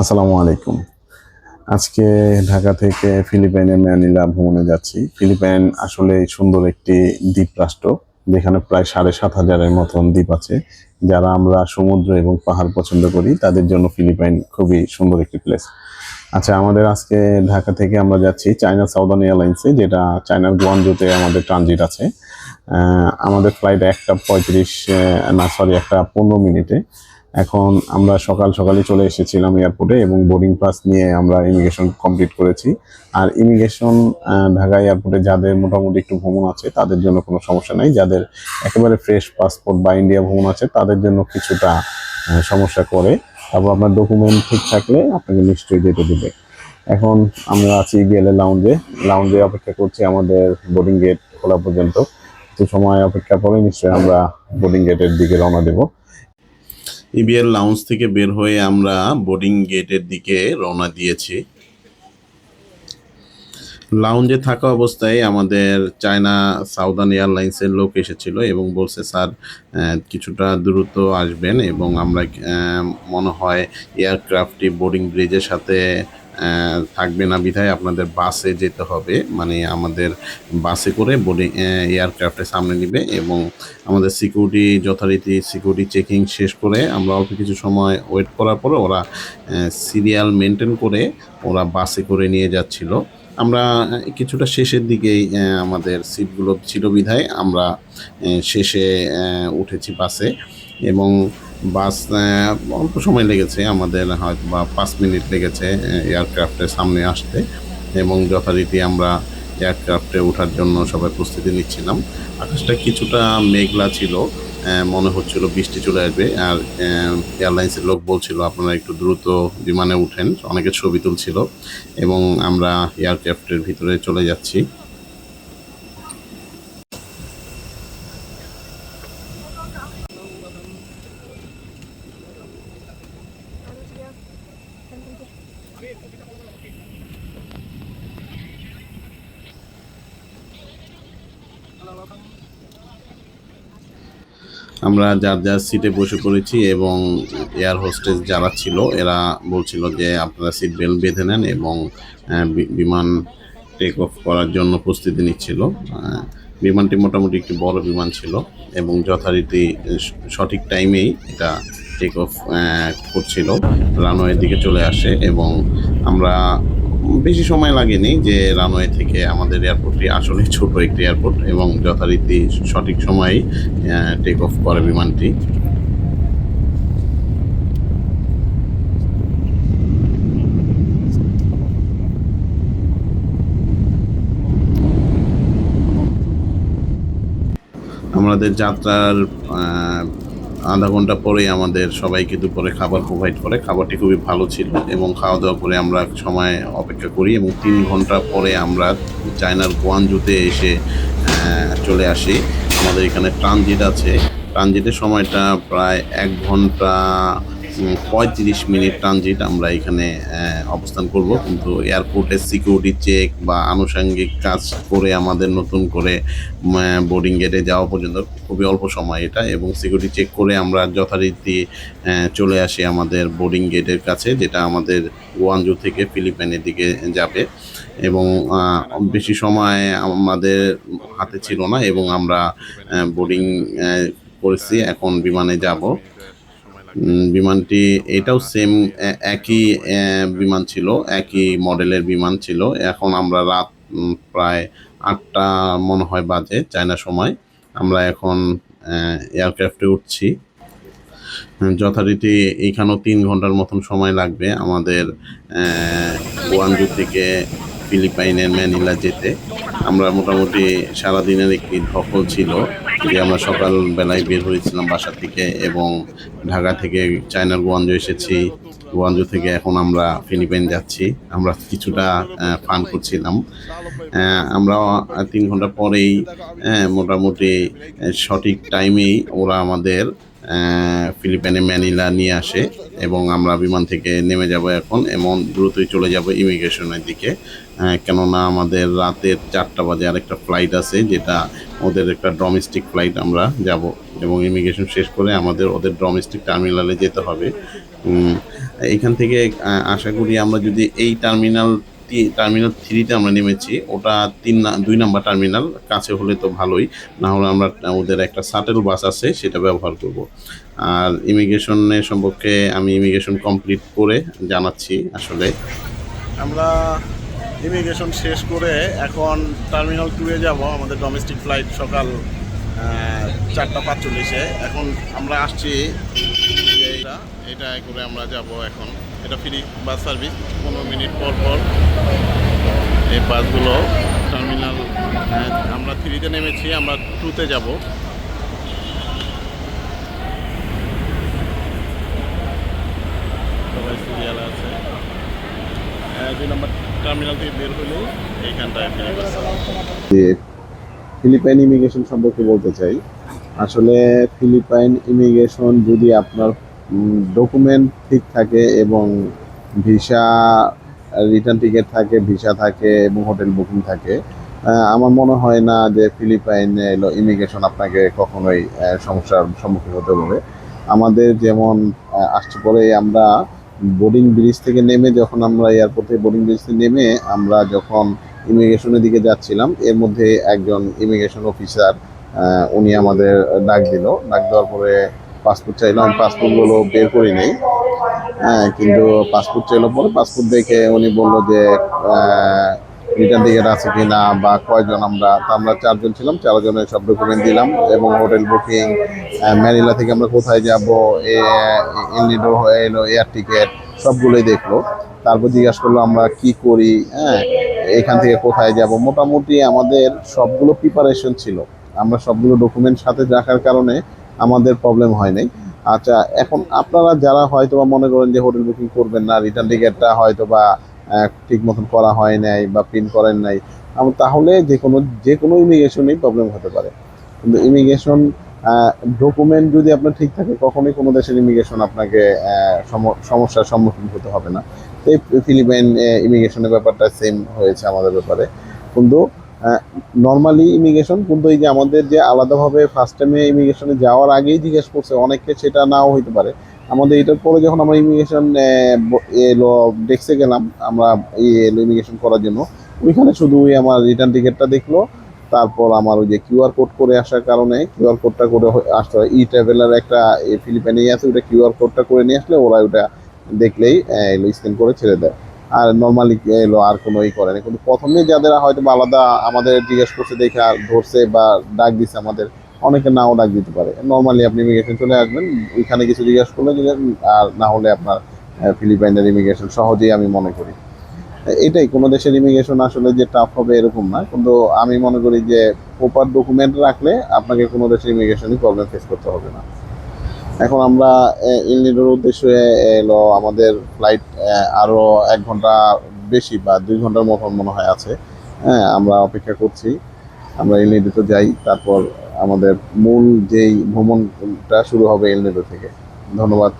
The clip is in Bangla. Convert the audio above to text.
আসসালামু আলাইকুম। আজকে ঢাকা থেকে ফিলিপাইনের ম্যানিলা ভ্রমণে যাচ্ছি। ফিলিপাইন আসলে সুন্দর একটি দ্বীপ রাষ্ট্র। যেখানে প্রায় সাড়ে সাত হাজারের মতন দ্বীপ আছে। যারা আমরা সমুদ্র এবং পাহাড় পছন্দ করি, তাদের জন্য ফিলিপাইন খুবই সুন্দর একটি প্লেস আচ্ছা আমাদের আজকে ঢাকা থেকে আমরা যাচ্ছি চায়না সাউদার্ন এয়ারলাইন্সে, যেটা চায়নার গুয়ানজুতে আমাদের ট্রানজিট আছে। আমাদের ফ্লাইট একটা পঁয়ত্রিশ না সরি একটা পনেরো মিনিটে। এখন আমরা সকাল সকালে চলে এসেছিলাম এয়ারপোর্টে এবং বোর্ডিং পাস নিয়ে আমরা ইমিগ্রেশন কমপ্লিট করেছি। আর ইমিগ্রেশন ঢাকা এয়ারপোর্টে যাদের মোটামুটি একটু ভ্রমণ আছে, তাদের জন্য কোনো সমস্যা নাই। যাদের একেবারে ফ্রেশ পাসপোর্ট বা ইন্ডিয়া ভ্রমণ আছে, তাদের জন্য কিছুটা সমস্যা করে। তারপর আপনার ডকুমেন্ট ঠিক থাকলে আপনাকে নিশ্চয়ই যেতে দেবে। এখন আমরা আছি গেলে লাউঞ্জে লাউঞ্জে অপেক্ষা করছি আমাদের বোর্ডিং গেট খোলা পর্যন্ত। কিছু সময় অপেক্ষা করে নিশ্চয়ই আমরা বোর্ডিং গেটের দিকে রওনা দেবো। ইবিএল লাউঞ্জ থেকে বের হয়ে আমরা বোর্ডিং গেটের দিকে রওনা দিয়েছি। লাউঞ্জে থাকা অবস্থায় আমাদের চায়না সাউদার্ন এয়ারলাইন্সের লোক এসেছিল এবং বলছে, স্যার কিছুটা দ্রুত আসবেন এবং আমরা মনে হয় এয়ারক্রাফটটি বোর্ডিং ব্রিজের সাথে থাকবে না বিধায় আপনাদের বাসে যেতে হবে। মানে আমাদের বাসে করে বোর্ডিং এয়ারক্রাফটের সামনে নিবে এবং আমাদের সিকিউরিটি যথারীতি সিকিউরিটি চেকিং শেষ করে আমরা অল্প কিছু সময় ওয়েট করার পরে ওরা সিরিয়াল মেনটেন করে ওরা বাসে করে নিয়ে যাচ্ছিল। আমরা কিছুটা শেষের দিকেই আমাদের সিটগুলো ছিল বিধায় আমরা শেষে উঠেছি বাসে এবং বাস অল্প সময় লেগেছে আমাদের হয়তো বা পাঁচ মিনিট লেগেছে এয়ারক্রাফটের সামনে আসতে এবং যথারীতি আমরা এয়ারক্রাফটে ওঠার জন্য সবাই প্রস্তুতি নিচ্ছিলাম। আকাশটা কিছুটা মেঘলা ছিল মনে হচ্ছিল বৃষ্টি চলে আসবে আর এয়ারলাইন্সের লোক বলছিল, আপনারা একটু দ্রুত বিমানে উঠেন। অনেকে ছবি তুলছিল এবং আমরা এয়ারক্রাফটের ভিতরে চলে যাচ্ছি। আমরা যার যার সিটে বসে পড়েছি এবং এয়ার হোস্টেস যারা ছিল, এরা বলছিল যে আপনারা সিট বেল্ট বেঁধে নেন এবং বিমান টেক অফ করার জন্য প্রস্তুতি নিচ্ছিল। বিমানটি মোটামুটি একটি বড় বিমান ছিল এবং যথারীতি সঠিক টাইমেই এটা টেক অফ করছিল। রানওয়ের দিকে চলে আসে এবং আমরা বেশি সময় লাগেনি যে রানওয়ে থেকে আমাদের এয়ারপোর্টটি আসলে ছোট একটি এয়ারপোর্ট এবং যথারীতি সঠিক সময়েই টেক অফ করে বিমানটি। আমাদের যাত্রার আধা ঘণ্টা পরেই আমাদের সবাইকে দুপুরে খাবার প্রোভাইড করে। খাবারটি খুবই ভালো ছিল এবং খাওয়া দাওয়া করে আমরা সময় অপেক্ষা করি এবং তিন ঘণ্টা পরে আমরা চায়নার গোয়ানজুতে এসে চলে আসি। আমাদের এখানে ট্রানজিট আছে। ট্রানজিটের সময়টা প্রায় এক ঘণ্টা পঁয়ত্রিশ মিনিট ট্রানজিট আমরা এখানে অবস্থান করব। কিন্তু এয়ারপোর্টের সিকিউরিটি চেক বা আনুষঙ্গিক কাজ করে আমাদের নতুন করে বোর্ডিং গেটে যাওয়া পর্যন্ত খুবই অল্প সময় এটা। এবং সিকিউরিটি চেক করে আমরা যথারীতি চলে আসি আমাদের বোর্ডিং গেটের কাছে, যেটা আমাদের গোয়ানজু থেকে ফিলিপাইনের দিকে যাবে। এবং বেশি সময় আমাদের হাতে ছিল না এবং আমরা বোর্ডিং করেছি, এখন বিমানে যাব। বিমানটি এটাও সেম একই বিমান ছিল একই মডেলের বিমান ছিল। এখন আমরা রাত প্রায় আটটা মনে হয় বাজে চায়না সময়। আমরা এখন এয়ারক্রাফটে উঠছি। যথারীতি এইখানেও তিন ঘণ্টার মতন সময় লাগবে আমাদের আহ, থেকে ফিলিপাইনের ম্যানিলা যেতে। আমরা মোটামুটি সারাদিনের একটি ধকল ছিল যে আমরা সকালবেলায় বের হয়েছিলাম বাসা থেকে এবং ঢাকা থেকে চায়নার গোয়ানজু এসেছি। গোয়ানজু থেকে এখন আমরা ফিলিপাইন যাচ্ছি। আমরা কিছুটা ফান করছিলাম। আমরা তিন ঘণ্টা পরেই মোটামুটি সঠিক টাইমেই ওরা আমাদের ফিলিপাইনে ম্যানিলা নিয়ে আসে এবং আমরা বিমান থেকে নেমে যাব এখন এমন দ্রুতই চলে যাব ইমিগ্রেশনের দিকে। কেননা আমাদের রাতের চারটা বাজে আরেকটা ফ্লাইট আছে, যেটা ওদের একটা ডোমেস্টিক ফ্লাইট আমরা যাব এবং ইমিগ্রেশন শেষ করে আমাদের ওদের ডোমেস্টিক টার্মিনালে যেতে হবে। এখান থেকে আশা করি আমরা যদি এই টার্মিনাল টার্মিনাল থ্রিতে আমরা নেমেছি, ওটা তিন দুই নাম্বার টার্মিনাল কাছে হলে তো ভালোই, না হলে আমরা, ওদের একটা শাটেল বাস আছে, সেটা ব্যবহার করব। আর ইমিগ্রেশনের সম্পর্কে আমি ইমিগ্রেশন কমপ্লিট করে জানাচ্ছি আসলে। আমরা ইমিগ্রেশন শেষ করে এখন টার্মিনাল টুয়ে যাব আমাদের ডোমেস্টিক ফ্লাইট সকাল চারটা পাঁচচল্লিশে। এখন আমরা আসছি এটা এটা করে আমরা যাব এখন। এটা ফ্রি বাস সার্ভিস পনেরো মিনিট পর পর এই বাসগুলো টার্মিনাল আহ, আমরা থ্রিতে নেমেছি আমরা টুতে যাব। সবাই সিরিয়াল আছে। আহ, দুই নম্বর ফিলিপাইন ইমিগ্রেশন সম্পর্কে বলতে চাই, আসলে ফিলিপাইন ইমিগ্রেশন যদি আপনার ডকুমেন্ট ঠিক থাকে এবং ভিসা রিটার্ন টিকিট থাকে ভিসা থাকে এবং হোটেল বুকিং থাকে আমার মনে হয় না যে ফিলিপাইনে এলো ইমিগ্রেশন আপনাকে কখনোই সমস্যার সম্মুখীন হতে হবে। আমাদের যেমন আসছে পরে আমরা বোর্ডিং ব্রিজ থেকে নেমে যখন আমরা এয়ারপোর্টে বোর্ডিং ব্রিজ থেকে নেমে আমরা যখন ইমিগ্রেশনের দিকে যাচ্ছিলাম, এর মধ্যে একজন ইমিগ্রেশন অফিসার উনি আমাদের ডাক দিল। ডাক দেওয়ার পরে পাসপোর্ট চাইলাম পাসপোর্টগুলো বের করি নেই। হ্যাঁ কিন্তু পাসপোর্ট চাইলো পরে পাসপোর্ট দেখে উনি বলল যে রিটার্ন টিকিট আছে কি না বা কয়জন আমরা, তো আমরা চারজন ছিলাম, চারজনের সব ডকুমেন্ট দিলাম এবং হোটেল বুকিং ম্যানিলা থেকে আমরা কোথায় যাব এলনিডো হয়ে এলো এয়ার টিকিট সবগুলোই দেখল। তারপর জিজ্ঞাসা করল, আমরা কি করি? হ্যাঁ এখান থেকে কোথায় যাব? মোটামুটি আমাদের সবগুলো প্রিপারেশন ছিল। আমরা সবগুলো ডকুমেন্ট সাথে রাখার কারণে আমাদের প্রবলেম হয় নাই। আচ্ছা এখন আপনারা যারা হয়তো বা মনে করেন যে হোটেল বুকিং করবেন না রিটার্ন টিকিটটা হয়তো বা ঠিক মতন করা হয় নাই বা প্রিন্ট করেন নাই তাহলে যে কোনো যে কোনো ইমিগ্রেশনেই প্রবলেম হতে পারে। কিন্তু ইমিগ্রেশন ডকুমেন্ট যদি আপনার ঠিক থাকে, কখনোই কোনো দেশের ইমিগ্রেশন আপনাকে সম- সমস্যার সম্মুখীন হতে হবে না। এই ফিলিপাইন ইমিগ্রেশনের ব্যাপারটা সেম হয়েছে আমাদের ব্যাপারে। কিন্তু নর্মালি ইমিগ্রেশন কিন্তু এই যে আমাদের যে আলাদাভাবে ফার্স্ট টাইমে ইমিগ্রেশনে যাওয়ার আগেই জিজ্ঞেস করছে, অনেককে সেটা নাও হইতে পারে। আমাদের এটার পরে যখন আমরা ইমিগ্রেশন এলো ডেস্কে গেলাম, আমরা ইমিগ্রেশন করার জন্য, ওইখানে শুধু ওই আমার রিটার্ন টিকিটটা দেখল, তারপর আমার ওই যে কিউআর কোড করে আসার কারণে কিউআর কোডটা করে আসতে হয়। ই ট্রাভেলার একটা ফিলিপাইনে আছে ওটা কিউআর কোডটা করে নিয়ে আসলে ওরা ওটা দেখলেই এলো স্ক্যান করে ছেড়ে দেয়। আর নর্মালি এলো আর কোনো ই করে না। কিন্তু প্রথমে যাদের হয়তো আলাদা আমাদের জিজ্ঞেস করছে, দেখে আর ধরছে বা ডাক দিছে আমাদের অনেকে নাও ডাক দিতে পারে। নর্মালি আপনি ইমিগ্রেশন চলে আসবেন, ওইখানে কিছু জিজ্ঞাসা করলে জিজ্ঞাসা- আর না হলে আপনার ফিলিপাইনের ইমিগ্রেশন সহজেই আমি মনে করি। এটাই, কোনো দেশের ইমিগ্রেশন আসলে যে টাফ হবে এরকম না, কিন্তু আমি মনে করি যে প্রপার ডকুমেন্ট রাখলে আপনাকে কোনো দেশের ইমিগ্রেশনই প্রবলেম ফেস করতে হবে না। এখন আমরা ইলনিডোর উদ্দেশ্যে এলো, আমাদের ফ্লাইট আরও এক ঘণ্টা বেশি বা দুই ঘণ্টার মতন মনে হয় আছে। হ্যাঁ আমরা অপেক্ষা করছি। আমরা এলনিডোতে যাই, তারপর আমাদের মূল যেই ভ্রমণটা শুরু হবে এলনেডো থেকে। ধন্যবাদ।